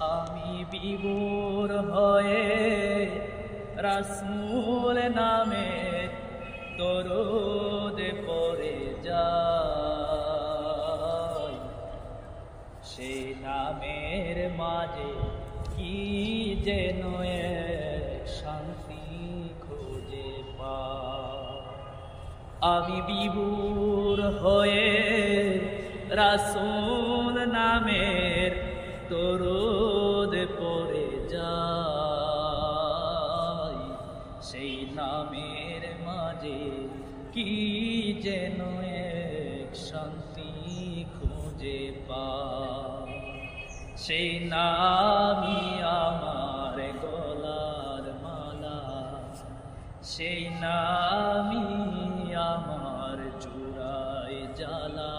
আমি বিভোর হয়ে রাসমুল নামে তরুদ পরে যাই। সে নামের মাঝে কি যেন শান্তি খুঁজে পা আমি বিভোর হয়ে রাসুল নামের তরুদ পরে যাই সেই নামের মাঝে কি যেন এক শান্তি খুঁজে পা সেই নামই আমার গলার মালা। সেই নামই আমার চূড়ায় জ্বালা।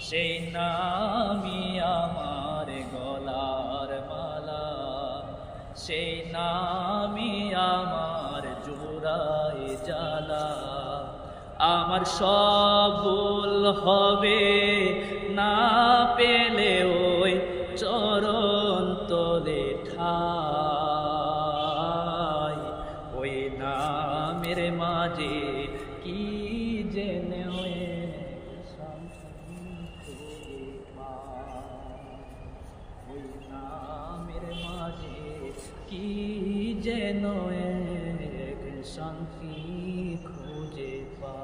সেই নামই সেই নামই আমার চূড়ায় জ্বালা। আমার সব ভুল হবে না পেলে ওই চরণ তলে ঠাই। ওই নামের মাঝে কি জেনে কি যেন এক শান্তি খুঁজে পা